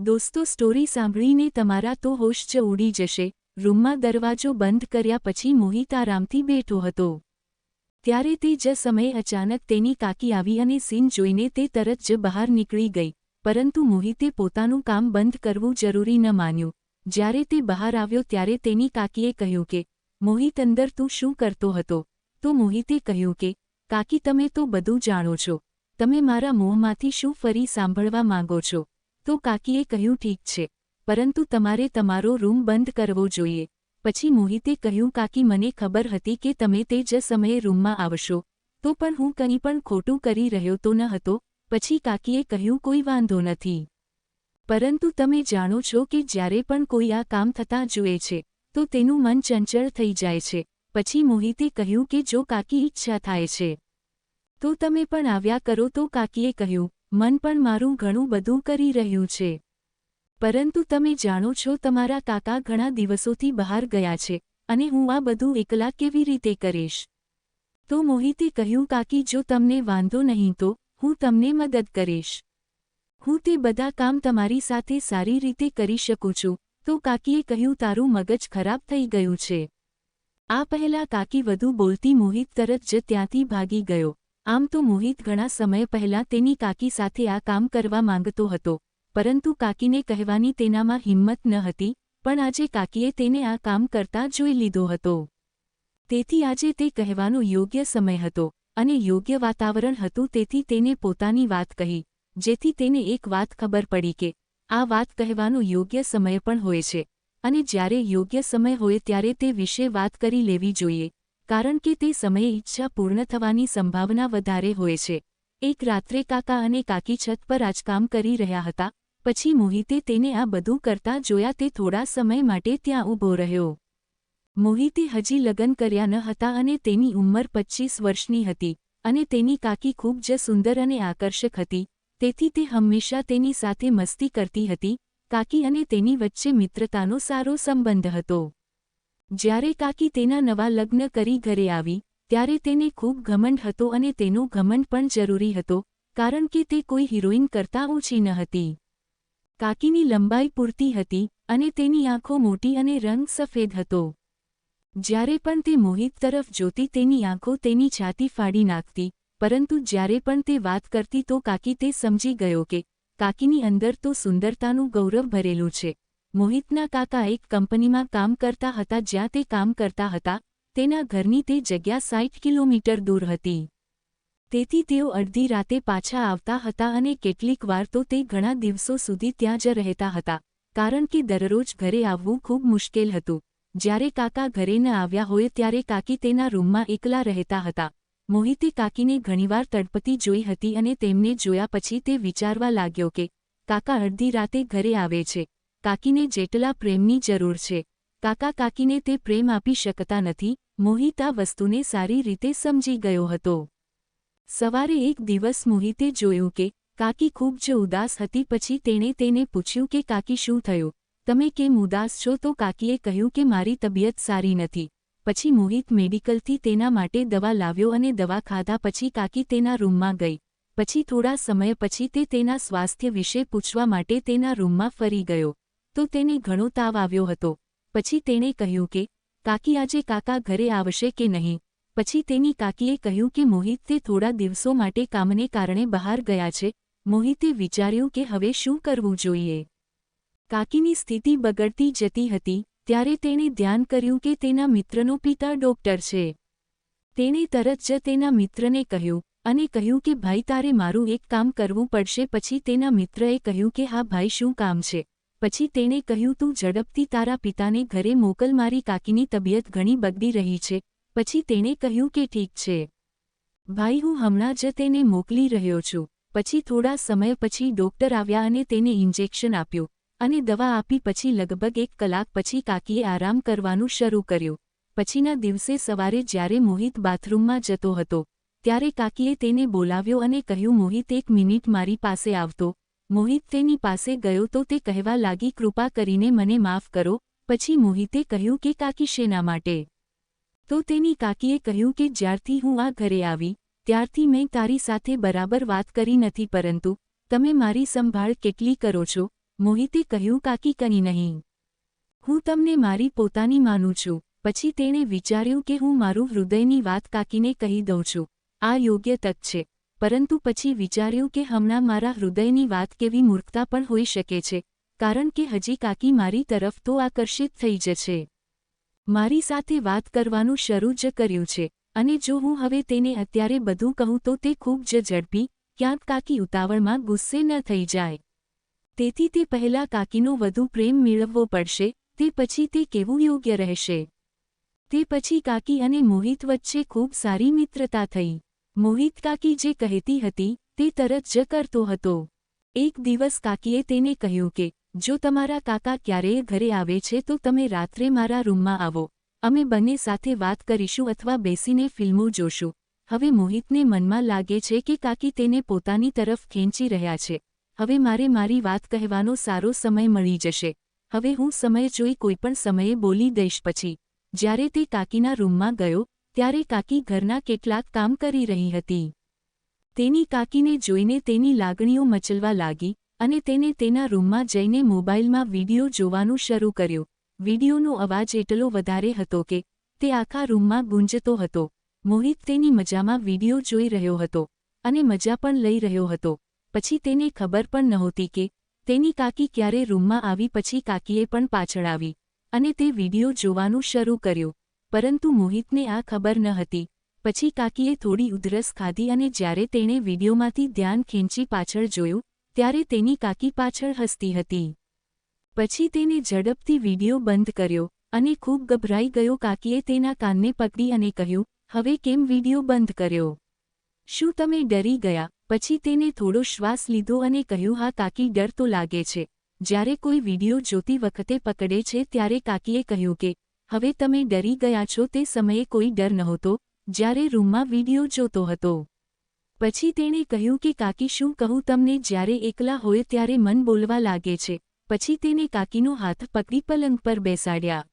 દોસ્તો, સ્ટોરી સાંભળીને તમારા તો હોશ જ ઉડી જશે. રૂમમાં દરવાજો બંધ કર્યા પછી મોહિત આરામથી બેઠો હતો. ત્યારે તે જ સમયે અચાનક તેની કાકી આવી અને સીન જોઈને તે તરત જ બહાર નીકળી ગઈ. પરંતુ મોહિતે પોતાનું કામ બંધ કરવું જરૂરી ન માન્યું. જ્યારે તે બહાર આવ્યો ત્યારે તેની કાકીએ કહ્યું કે, મોહિત અંદર તું શું કરતો હતો? તો મોહિતે કહ્યું કે, કાકી, તમે તો બધું જાણો છો. તમે મારા મોંમાંથી શું ફરી સાંભળવા માંગો છો? તો કાકીએ કહ્યું, ઠીક છે. પરંતુ તમારે તમારો રૂમ બંધ કરવો જોઈએ. પછી મોહિતે કહ્યું, કાકી, મને ખબર હતી કે તમે તે જ સમયે રૂમમાં આવશો. તો પણ હું કંઈ પણ ખોટું કરી રહ્યો તો ન હતો. પછી કાકીએ કહ્યું, કોઈ વાંધો નથી. પરંતુ તમે જાણો છો કે જ્યારે પણ કોઈ આ કામ થતાં જુએ છે, તો તેનું મન ચંચળ થઈ જાય છે. પછી મોહિતે કહ્યું કે જો કાકી ઈચ્છા થાય છે, તો તમે પણ આવ્યા કરો, તો કાકીએ કહ્યું મન પણ મારું ઘણું બધું કરી રહ્યું છે. પરંતુ તમે જાણો છો તમારા કાકા ઘણા દિવસોથી બહાર ગયા છે અને હું આ બધું એકલા કેવી રીતે કરીશ? તો મોહિતે કહ્યું, કાકી, જો તમને વાંધો નહીં તો હું તમને મદદ કરીશ. હું તે બધા કામ તમારી સાથે સારી રીતે કરી શકું છું. તો કાકીએ કહ્યું, તારું મગજ ખરાબ થઈ ગયું છે. આ પહેલા કાકી વધુ બોલતી મોહિત તરત જ ત્યાંથી ભાગી ગયો. આમ તો મોહિત ઘણા સમય પહેલા તેની કાકી સાથે આ કામ કરવા માંગતો હતો, પરંતુ કાકીને કહેવાની તેનામાં હિંમત ન હતી, પણ આજે કાકીએ તેને આ કામ કરતા જોઈ લીધો હતો. તેથી આજે તે કહેવાનો યોગ્ય સમય હતો અને યોગ્ય વાતાવરણ હતું તેથી તેને પોતાની વાત કહી, જેથી તેને એક વાત ખબર પડી કે, આ વાત કહેવાનો યોગ્ય સમય પણ હોય છે, અને જ્યારે યોગ્ય સમય હોય ત્યારે તે વિશે વાત કરી લેવી જોઈએ. કારણ કે તે સમયે ઈચ્છા પૂર્ણ થવાની સંભાવના વધારે હોય છે. એક રાત્રે કાકા અને કાકી છત પર આજકામ કરી રહ્યા હતા, પછી મોહિતે તેને આ બધું કરતા જોયા તે થોડા સમય માટે ત્યાં ઊભો રહ્યો. મોહિતે હજી લગ્ન કર્યા ન હતા અને તેની ઉંમર પચ્ચીસ વર્ષની હતી અને તેની કાકી ખૂબ જ સુંદર અને આકર્ષક હતી, તેથી તે હંમેશા તેની સાથે મસ્તી કરતી હતી, કાકી અને તેની વચ્ચે મિત્રતાનો સારો સંબંધ હતો. જ્યારે કાકી તેના નવા લગ્ન કરી ઘરે આવી, ત્યારે તેને ખૂબ ઘમંડ હતો અને તેનો ઘમંડ પણ જરૂરી હતો, કારણ કે તે કોઈ હિરોઈન કરતાં ઓછી ન હતી. કાકીની લંબાઈ પૂરતી હતી અને તેની આંખો મોટી અને રંગ સફેદ હતો. જ્યારે પણ તે મોહિત તરફ જોતી તેની આંખો તેની છાતી ફાડી નાખતી, પરંતુ જ્યારે પણ તે વાત કરતી તો કાકી તે સમજી ગયો કે કાકીની અંદર તો સુંદરતાનું ગૌરવ ભરેલું છે. મોહિતના કાકા એક કંપનીમાં કામ કરતા હતા જ્યાં તે કામ કરતા હતા, તેના ઘરની તે જગ્યા સાઠ કિલોમીટર દૂર હતી. તેથી તેઓ અડધી રાતે પાછા આવતા હતા અને કેટલીક વાર તો તે ઘણા દિવસો સુધી ત્યાં જ રહેતા હતા, કારણ કે દરરોજ ઘરે આવવું ખૂબ મુશ્કેલ હતું. જ્યારે કાકા ઘરે ન આવ્યા હોય ત્યારે કાકી તેના રૂમમાં એકલા રહેતા હતા. મોહિતે કાકીને ઘણીવાર તડપતી જોઈ હતી અને તેમને જોયા પછી તે વિચારવા લાગ્યો કે, કાકા અડધી રાતે ઘરે આવે છે. કાકીને જેટલા પ્રેમની જરૂર છે, કાકા કાકીને તે પ્રેમ આપી શકતા નથી, મોહિત આ વસ્તુને સારી રીતે સમજી ગયો હતો. સવારે એક દિવસ મોહિતે જોયું કે કાકી ખૂબ જ ઉદાસ હતી પછી તેણે તેને પૂછ્યું કે કાકી શું થયું? તમે કેમ ઉદાસ છો? તો કાકીએ કહ્યું કે મારી તબિયત સારી નથી. પછી મોહિત મેડિકલથી તેના માટે દવા લાવ્યો અને દવા ખાધા પછી કાકી તેના રૂમમાં ગઈ. પછી થોડા સમય પછી તે તેના સ્વાસ્થ્ય વિશે પૂછવા માટે તેના રૂમમાં ફરી ગયો. તો તેને ઘણો તાવ આવ્યો હતો. પછી તેણે કહ્યું કે, કાકી આજે કાકા ઘરે આવશે કે નહીં? પછી તેની કાકીએ કહ્યું કે, મોહિત તે થોડા દિવસો માટે કામને કારણે બહાર ગયા છે. મોહિતે વિચાર્યું કે, હવે શું કરવું જોઈએ? કાકીની સ્થિતિ બગડતી જતી હતી, ત્યારે તેણે ધ્યાન કર્યું કે તેના મિત્રનો પિતા ડોક્ટર છે. તેણે તરત જ તેના મિત્રને કહ્યું અને કહ્યું કે, ભાઈ તારે મારું એક કામ કરવું પડશે. પછી તેના મિત્રએ કહ્યું કે, હા ભાઈ, શું કામ છે? પછી તેણે કહ્યું, તું ઝડપથી તારા પિતાને ઘરે મોકલ, મારી કાકીની તબિયત ઘણી બગડી રહી છે. પછી તેણે કહ્યું કે, ઠીક છે. ભાઈ, હું હમણાં જ તેને મોકલી રહ્યો છું. પછી થોડા સમય પછી ડોક્ટર આવ્યા અને તેને ઇન્જેક્શન આપ્યું અને દવા આપી, પછી લગભગ એક કલાક પછી કાકીએ આરામ કરવાનું શરૂ કર્યું. પછીના દિવસે સવારે જ્યારે મોહિત બાથરૂમમાં જતો હતો, ત્યારે કાકીએ તેને બોલાવ્યો અને કહ્યું, મોહિત, એક મિનિટ મારી પાસે આવતો. મોહિત તેની પાસે ગયો તો તે કહેવા લાગી, કૃપા કરીને મને માફ કરો. પછી મોહિતે કહ્યું કે, કાકી શેના માટે? તો તેની કાકીએ કહ્યું કે, જ્યારથી હું આ ઘરે આવી, ત્યારથી મેં તારી સાથે બરાબર વાત કરી નથી, પરંતુ તમે મારી સંભાળ કેટલી કરો છો? મોહિતે કહ્યું, કાકી કની નહીં. હું તમને મારી પોતાની માનું છું. પછી તેણે વિચાર્યું કે, હું મારું હૃદયની વાત કાકીને કહી દઉં છું. આ યોગ્ય તક છે. પરંતુ પછી વિચાર્યું કે હમણાં મારા હૃદયની વાત કેવી મૂર્ખતા પણ હોઈ શકે છે, કારણ કે હજી કાકી મારી તરફ તો આકર્ષિત થઈ જશે મારી સાથે વાત કરવાનું શરૂ જ કર્યું છે, અને જો હું હવે તેને અત્યારે બધું કહું તો તે ખૂબ જ ઝડપી, ક્યાંક કાકી ઉતાવળમાં ગુસ્સે ન થઈ જાય. તેથી તે પહેલા કાકીનો વધુ પ્રેમ મેળવવો પડશે, તે પછી તે કેવું યોગ્ય રહેશે? તે પછી કાકી અને મોહિત વચ્ચે ખૂબ સારી મિત્રતા થઈ. મોહિત કાકી જે કહેતી હતી, તે તરત જ કરતો હતો. એક દિવસ કાકીએ તેને કહ્યું કે, જો તમારા કાકા ક્યારેય ઘરે આવે છે તો તમે રાત્રે મારા રૂમમાં આવો. અમે બંને સાથે વાત કરીશું અથવા બેસીને ફિલ્મો જોશું. હવે મોહિતને મનમાં લાગે છે કે કાકી તેને પોતાની તરફ ખેંચી રહ્યા છે. હવે મારે મારી વાત કહેવાનો સારો સમય મળી જશે. હવે હું સમય જોઈ કોઈપણ સમયે બોલી દઈશ પછી. જ્યારે તે કાકીના રૂમમાં ગયો ત્યારે કાકી ઘરના કેટલાક કામ કરી રહી હતી. તેની કાકીને જોઈને તેની લાગણીઓ મચલવા લાગી અને તેને તેના રૂમમાં જઈને મોબાઈલમાં વીડિયો જોવાનું શરૂ કર્યું. વિડીયોનો અવાજ એટલો વધારે હતો કે તે આખા રૂમમાં ગુંજતો હતો. મોહિત તેની મજામાં વીડિયો જોઈ રહ્યો હતો અને મજા પણ લઈ રહ્યો હતો. પછી તેને ખબર પણ નહોતી કે તેની કાકી ક્યારે રૂમમાં આવી પછી કાકીએ પણ પાછળ આવી અને તે વીડિયો જોવાનું શરૂ કર્યું. પરંતુ મોહિતને આ ખબર ન હતી. પછી કાકીએ થોડી ઉધરસ ખાધી અને જ્યારે તેણે વિડીયોમાંથી ધ્યાન ખેંચી પાછળ જોયું, ત્યારે તેની કાકી પાછળ હસતી હતી. પછી તેને ઝડપથી વીડિયો બંધ કર્યો અને ખૂબ ગભરાઈ ગયો કાકીએ તેના કાનને પકડી અને કહ્યું, હવે કેમ વીડિયો બંધ કર્યો? શું તમે ડરી ગયા? પછી તેને થોડો શ્વાસ લીધો અને કહ્યું, હા, કાકી, ડર તો લાગે છે. જ્યારે કોઈ વિડિયો જોતી વખતે પકડે છે, ત્યારે કાકીએ કહ્યું કે હવે તમે ડરી ગયા છો તે સમયે કોઈ ડર નહોતો, જ્યારે રૂમમાં વીડિયો જોતો હતો. પછી તેણે કહ્યું કે, કાકી, શું કહું તમને? જ્યારે એકલા હોય ત્યારે મન બોલવા લાગે છે. પછી તેને કાકીનો હાથ પકડી પલંગ પર બેસાડ્યા.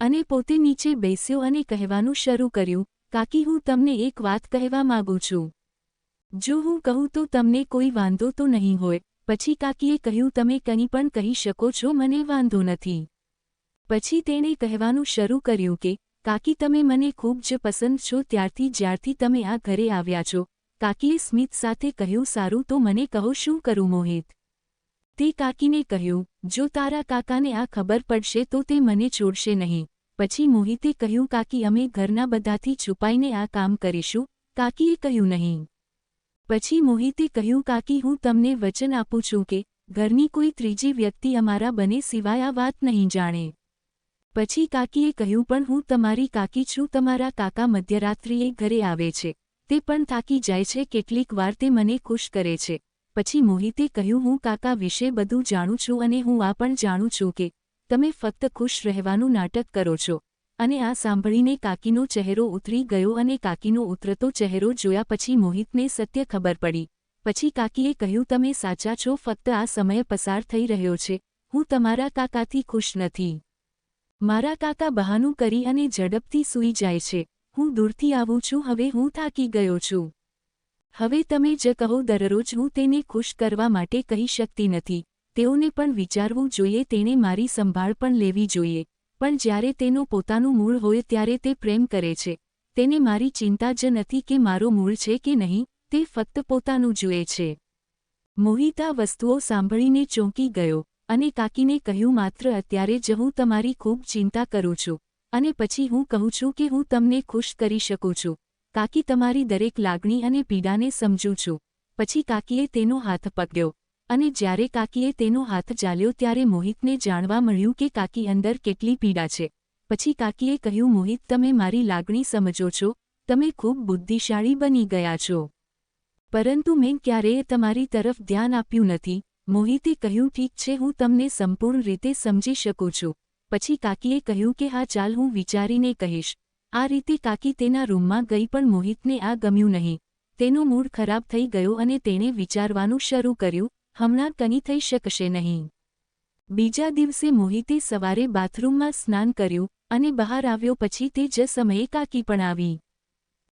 અને પોતે નીચે બેસ્યો અને કહેવાનું શરૂ કર્યું, કાકી, હું તમને એક વાત કહેવા માગું છું. જો હું કહું તો તમને કોઈ વાંધો તો નહીં હોય. પછી કાકીએ કહ્યું, તમે કંઈ પણ કહી શકો છો, મને વાંધો નથી. પછી તેણે કહેવાનું શરૂ કર્યું કે, કાકી, તમે મને ખૂબ જ પસંદ છો, ત્યારથી જ્યારથી તમે આ ઘરે આવ્યા છો. કાકીએ સ્મિત સાથે કહ્યું, સારું, તો મને કહો, શું કરું મોહિત? તે કાકીને કહ્યું, જો તારા કાકાને આ ખબર પડશે, તો તે મને છોડશે નહીં. પછી મોહિતે કહ્યું, કાકી, અમે ઘરના બધાથી છુપાઈને આ કામ કરીશું. કાકીએ કહ્યું, નહીં. પછી મોહિતે કહ્યું, કાકી, હું તમને વચન આપું છું કે, ઘરની કોઈ ત્રીજી વ્યક્તિ અમારા બને સિવાય આ વાત નહીં જાણે. પછી કાકીએ કહ્યું, પણ હું તમારી કાકી છું, તમારા કાકા મધ્યરાત્રિએ ઘરે આવે છે. તે પણ થાકી જાય છે, કેટલીક વાર તે મને ખુશ કરે છે. પછી મોહિતે કહ્યું, હું કાકા વિશે બધું જાણું છું અને હું આ પણ જાણું છું કે તમે ફક્ત ખુશ રહેવાનું નાટક કરો છો. અને આ સાંભળીને કાકીનો ચહેરો ઉતરી ગયો અને કાકીનો ઉતરતો ચહેરો જોયા પછી મોહિતને સત્ય ખબર પડી. પછી કાકીએ કહ્યું, તમે સાચા છો, ફક્ત આ સમય પસાર થઈ રહ્યો છે. હું તમારા કાકાથી ખુશ નથી. મારા કાકા બહાનું કરી અને ઝડપથી સૂઈ જાય છે. હું દૂરથી આવું છું, હવે હું થાકી ગયો છું. હવે તમે જ કહો, દરરોજ હું તેને ખુશ કરવા માટે કહી શકતી નથી. તેઓને પણ વિચારવું જોઈએ, તેણે મારી સંભાળ પણ લેવી જોઈએ. પણ જ્યારે તેનો પોતાનું મૂળ હોય, ત્યારે તે પ્રેમ કરે છે. તેને મારી ચિંતા જ નથી કે મારો મૂળ છે કે નહીં, તે ફક્ત પોતાનું જુએ છે. મોહિતા વસ્તુઓ સાંભળીને ચોંકી ગયો. અને કાકીને કહ્યું, માત્ર અત્યારે જ હું તમારી ખૂબ ચિંતા કરું છું અને પછી હું કહું છું કે હું તમને ખુશ કરી શકું છું. કાકી તમારી દરેક લાગણી અને પીડાને સમજું છું. પછી કાકીએ તેનો હાથ પકડ્યો અને જ્યારે કાકીએ તેનો હાથ ચાલ્યો ત્યારે મોહિતને જાણવા મળ્યું કે કાકી અંદર કેટલી પીડા છે. પછી કાકીએ કહ્યું, મોહિત, તમે મારી લાગણી સમજો છો. તમે ખૂબ બુદ્ધિશાળી બની ગયા છો. પરંતુ મેં ક્યારેય તમારી તરફ ધ્યાન આપ્યું નથી. મોહિતે કહ્યું, ઠીક છે, હું તમને સંપૂર્ણ રીતે સમજી શકું છું. પછી કાકીએ કહ્યું કે, હા, ચાલ, હું વિચારીને કહીશ. આ રીતે કાકી તેના રૂમમાં ગઈ પણ મોહિતને આ ગમ્યું નહીં. તેનો મૂડ ખરાબ થઈ ગયો અને તેણે વિચારવાનું શરૂ કર્યું, હમણાં કંઈ થઈ શકશે નહીં. બીજા દિવસે મોહિતે સવારે બાથરૂમમાં સ્નાન કર્યું અને બહાર આવ્યો, પછી તે જ સમયે કાકી પણ આવી.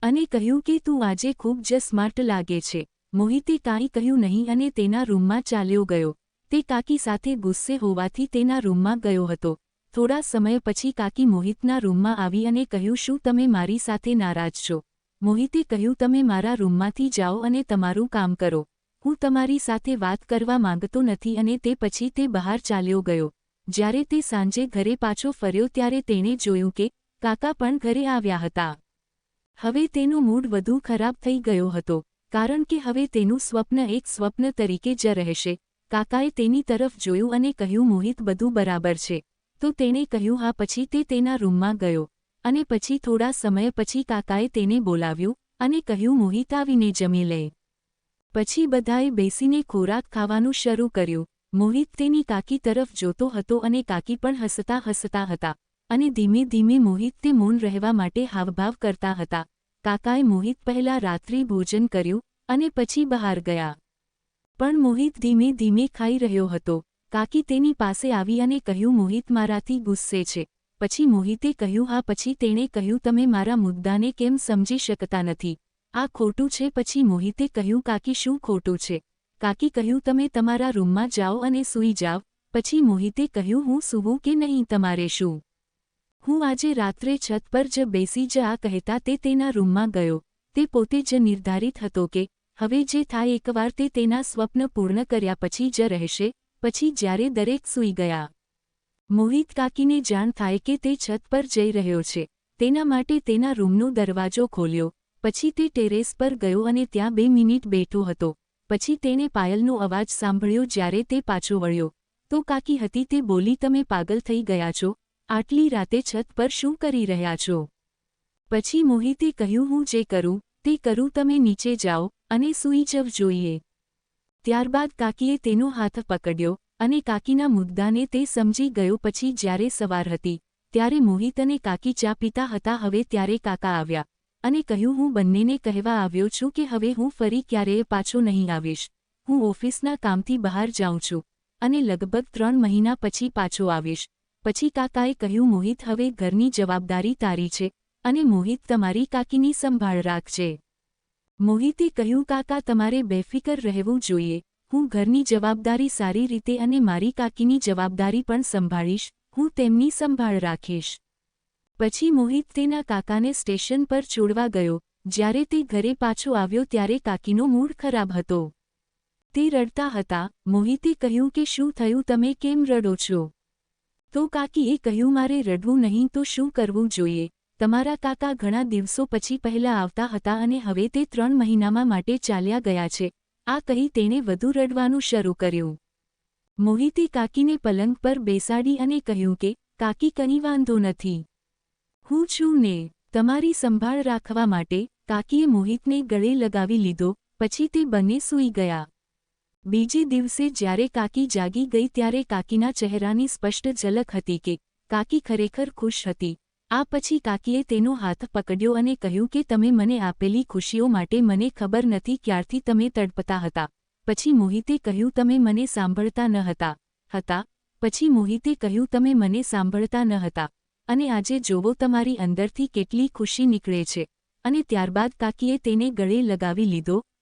અને કહ્યું કે, તું આજે ખૂબ જ સ્માર્ટ લાગે છે. મોહિતે કાંઈ કહ્યું નહીં અને તેના રૂમમાં ચાલ્યો ગયો. તે કાકી સાથે ગુસ્સે હોવાથી તેના રૂમમાં ગયો હતો. થોડા સમય પછી કાકી મોહિતના રૂમમાં આવી અને કહ્યું, શું તમે મારી સાથે નારાજ છો? મોહિતે કહ્યું, તમે મારા રૂમમાંથી જાઓ અને તમારું કામ કરો. હું તમારી સાથે વાત કરવા માંગતો નથી. અને તે પછી તે બહાર ચાલ્યો ગયો. જ્યારે તે સાંજે ઘરે પાછો ફર્યો ત્યારે તેણે જોયું કે કાકા પણ ઘરે આવ્યા હતા. હવે તેનો મૂડ વધુ ખરાબ થઈ ગયો હતો. કારણ કે હવે તેનું સ્વપ્ન એક સ્વપ્ન તરીકે જ રહેશે. કાકાએ તેની તરફ જોયું અને કહ્યું, મોહિત, બધું બરાબર છે. તો તેણે કહ્યું, હા, પછી તે તેના રૂમમાં ગયો. અને પછી થોડા સમય પછી કાકાએ તેને બોલાવ્યું અને કહ્યું, મોહિત, આવીને જમી લે. પછી બધાએ બેસીને ખોરાક ખાવાનું શરૂ કર્યું. મોહિત તેની કાકી તરફ જોતો હતો અને કાકી પણ હસતા હસતા હતા અને ધીમે ધીમે મોહિત તે મૌન રહેવા માટે હાવભાવ કરતા હતા. કાકાએ મોહિત પહેલા રાત્રિ ભોજન કર્યું અને પછી બહાર ગયા. પણ મોહિત ધીમે ધીમે ખાઈ રહ્યો હતો. કાકી તેની પાસે આવી અને કહ્યું, મોહિત મારાથી ગુસ્સે છે. પછી મોહિતે કહ્યું, હા, પછી તેણે કહ્યું, તમે મારા મુદ્દાને કેમ સમજી શકતા નથી? આ ખોટું છે. પછી મોહિતે કહ્યું, કાકી, શું ખોટું છે? કાકી કહ્યું, તમે તમારા રૂમમાં જાઓ અને સૂઈ જાઓ પછી મોહિતે કહ્યું, હું સૂવું કે નહીં, તમારે શું? હું આજે રાત્રે છત પર જ બેસી જ આ કહેતા તે તેના રૂમમાં ગયો. તે પોતે જ નિર્ધારિત હતો કે, હવે જે થાય એકવાર તે તેના સ્વપ્ન પૂર્ણ કર્યા પછી જ રહેશે, પછી જ્યારે દરેક સૂઈ ગયા. મોહિત કાકીને જાણ થાય કે તે છત પર જઈ રહ્યો છે. તેના માટે તેના રૂમનો દરવાજો ખોલ્યો. પછી તે ટેરેસ પર ગયો અને ત્યાં બે મિનિટ બેઠો હતો. પછી તેણે પાયલનો અવાજ સાંભળ્યો જ્યારે તે પાછો વળ્યો. તો કાકી હતી તે બોલી તમે પાગલ થઈ ગયા છો? આટલી રાતે છત પર શું કરી રહ્યા છો? પછી મોહિતે કહ્યું, હું જે કરું, તે કરું, તમે નીચે જાઓ અને સૂઈ જવ જોઈએ. ત્યારબાદ કાકીએ તેનો હાથ પકડ્યો અને કાકીના મુદ્દાને તે સમજી ગયો. પછી જ્યારે સવાર હતી, ત્યારે મોહિત અને કાકી ચા પીતા હતા. હવે ત્યારે કાકા આવ્યા અને કહ્યું, હું બંનેને કહેવા આવ્યો છું કે હવે હું ફરી ક્યારેય પાછો નહીં આવીશ. હું ઓફિસના કામથી બહાર જાઉં છું અને લગભગ ત્રણ મહિના પછી પાછો આવીશ. પછી કાકાએ કહ્યું, મોહિત, હવે ઘરની જવાબદારી તારી છે અને મોહિત તમારી કાકીની સંભાળ રાખજે. મોહિતે કહ્યું, કાકા, તમારે બેફિકર રહેવું જોઈએ. હું ઘરની જવાબદારી સારી રીતે અને મારી કાકીની જવાબદારી પણ સંભાળીશ. હું તેમની સંભાળ રાખીશ. પછી મોહિત તેના કાકાને સ્ટેશન પર છોડવા ગયો. જ્યારે તે ઘરે પાછો આવ્યો ત્યારે કાકીનો મૂડ ખરાબ હતો. તે રડતા હતા. મોહિતે કહ્યું, કે શું થયું? તમે કેમ રડો છો? તો કાકીએ કહ્યું, મારે રડવું નહીં, તો શું કરવું જોઈએ? તમારા કાકા ઘણા દિવસો પછી પહેલા આવતા હતા અને હવે તે ત્રણ મહિનામાં માટે ચાલ્યા ગયા છે. આ કહી તેણે વધુ રડવાનું શરૂ કર્યું. મોહિતે કાકીને પલંગ પર બેસાડી અને કહ્યું કે, કાકી, કંઈ વાંધો નથી. હું છું ને તમારી સંભાળ રાખવા માટે કાકીએ મોહિતને ગળે લગાવી લીધો, પછી તે બંને સૂઈ ગયા. બીજે દિવસે જ્યારે કાકી જાગી ગઈ ત્યારે કાકીના ચહેરાની સ્પષ્ટ ઝલક હતી કે કાકી ખરેખર ખુશ હતી. આ પછી કાકીએ તેનો હાથ પકડ્યો અને કહ્યું કે તમે મને આપેલી ખુશીઓ માટે મને ખબર નથી ક્યારથી તમે તડપતા હતા. પછી મોહિતે કહ્યું તમે મને સાંભળતા ન હતા. હતા. પછી મોહિતે કહ્યું તમે મને સાંભળતા ન હતા. અને આજે જોવો તમારી અંદરથી કેટલી ખુશી નીકળે છે. અને ત્યારબાદ કાકીએ તેને ગળે લગાવી લીધો.